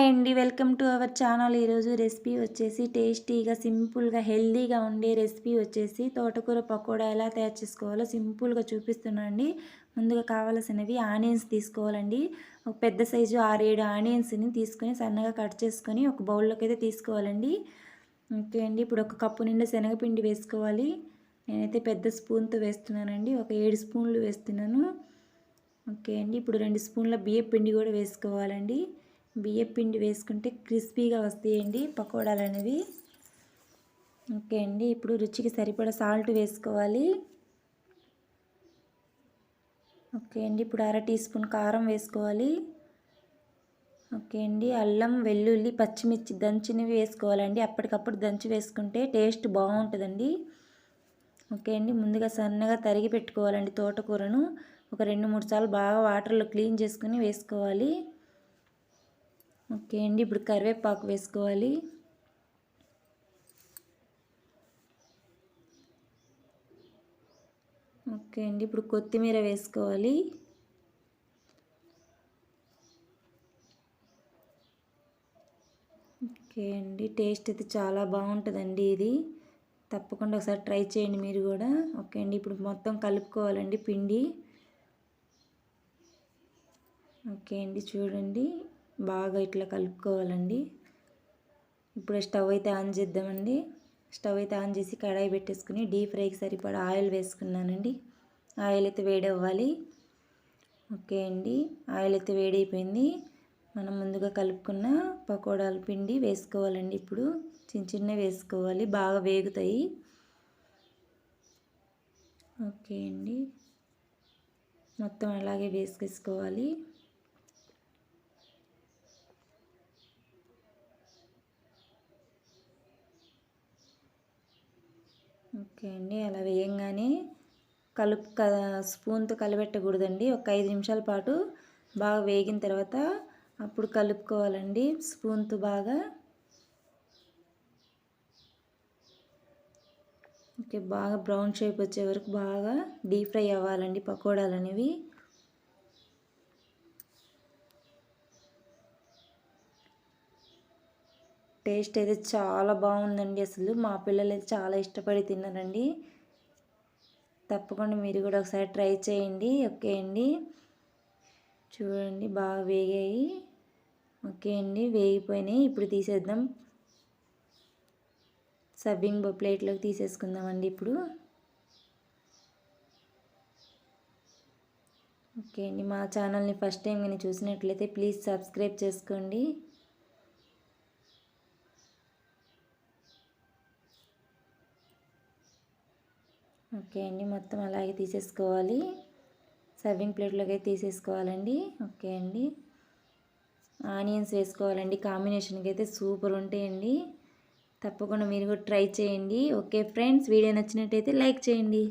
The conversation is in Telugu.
హాయ్ అండి. Welcome to our channel. ఈరోజు రెసిపీ వచ్చేసి టేస్టీగా సింపుల్గా హెల్దీగా ఉండే రెసిపీ వచ్చేసి తోటకూర పకోడా ఎలా తయారు చేసుకోవాలో సింపుల్గా చూపిస్తున్నానండి ముందుగా కావాల్సినవి ఆనియన్స్ తీసుకోవాలండి. ఒక పెద్ద సైజు ఆరేడు ఆనియన్స్ని తీసుకొని సన్నగా కట్ చేసుకొని ఒక బౌల్లోకి అయితే తీసుకోవాలండి. ఓకే అండి. ఇప్పుడు ఒక కప్పు నిండా శనగపిండి వేసుకోవాలి. నేనైతే పెద్ద స్పూన్తో వేస్తున్నానండి. ఒక ఏడు స్పూన్లు వేస్తున్నాను. ఓకే అండి. ఇప్పుడు రెండు స్పూన్ల బియ్య పిండి కూడా వేసుకోవాలండి. బియ్య పిండి వేసుకుంటే క్రిస్పీగా వస్తాయండి పకోడాలు అనేవి. ఓకే అండి ఇప్పుడు రుచికి సరిపడా సాల్ట్ వేసుకోవాలి. ఓకే అండి ఇప్పుడు అర టీ స్పూన్ కారం వేసుకోవాలి. ఓకే అండి అల్లం వెల్లుల్లి పచ్చిమిర్చి దంచినవి వేసుకోవాలండి. అప్పటికప్పుడు దంచి వేసుకుంటే టేస్ట్ బాగుంటుందండి. ఓకే అండి ముందుగా సన్నగా తరిగి పెట్టుకోవాలండి తోటకూరను. ఒక రెండు మూడు సార్లు బాగా వాటర్లో క్లీన్ చేసుకుని వేసుకోవాలి. ఓకే అండి ఇప్పుడు కరివేపాకు వేసుకోవాలి. ఓకే అండి ఇప్పుడు కొత్తిమీర వేసుకోవాలి. ఓకే అండి టేస్ట్ అయితే చాలా బాగుంటుందండి ఇది. తప్పకుండా ఒకసారి ట్రై చేయండి మీరు కూడా. ఓకే అండి ఇప్పుడు మొత్తం కలుపుకోవాలండి పిండి. ఓకే అండి చూడండి. బాగా ఇట్లా కలుపుకోవాలండి. ఇప్పుడు స్టవ్ అయితే ఆన్ చేద్దామండి. స్టవ్ అయితే ఆన్ చేసి కడాయి పెట్టేసుకుని డీప్ ఫ్రైకి సరిపడా ఆయిల్ వేసుకున్నానండి. ఆయిల్ అయితే వేడి అవ్వాలి ఓకే అండి. ఆయిల్ అయితే వేడైపోయింది. మనం ముందుగా కలుపుకున్న పకోడాల పిండి వేసుకోవాలండి ఇప్పుడు. చిన్న చిన్న వేసుకోవాలి. బాగా వేగుతాయి. ఓకే అండి. మొత్తం అలాగే వేసుకేసుకోవాలి ఓకే అండి అలా వేయంగానే కలుపు క స్పూన్తో కలిపెట్టకూడదండి ఒక ఐదు నిమిషాల పాటు బాగా వేగిన తర్వాత అప్పుడు కలుపుకోవాలండి స్పూన్తో బాగా. ఓకే బాగా బ్రౌన్ షేప్ వచ్చే వరకు బాగా డీప్ ఫ్రై అవ్వాలండి పకోడాలు అనేవి టేస్ట్ అయితే చాలా బాగుందండి అసలు. మా పిల్లలు అయితే చాలా ఇష్టపడి తిన్నారండి. తప్పకుండా మీరు కూడా ఒకసారి ట్రై చేయండి. ఓకే అండి. చూడండి బాగా వేగాయి. ఓకే అండి వేగిపోయినాయి. ఇప్పుడు తీసేద్దాం. సబ్బింగ్ ప్లేట్లోకి తీసేసుకుందామండి ఇప్పుడు. ఓకే అండి మా ఛానల్ని ఫస్ట్ టైం కానీ చూసినట్లయితే ప్లీజ్ సబ్స్క్రైబ్ చేసుకోండి. ఓకే అండి మొత్తం అలాగే తీసేసుకోవాలి. సర్వింగ్ ప్లేట్లోకి అయితే తీసేసుకోవాలండి. ఓకే అండి. ఆనియన్స్ వేసుకోవాలండి కాంబినేషన్కి అయితే సూపర్ ఉంటాయండి. తప్పకుండా మీరు కూడా ట్రై చేయండి. ఓకే ఫ్రెండ్స్ వీడియో నచ్చినట్టయితే లైక్ చేయండి.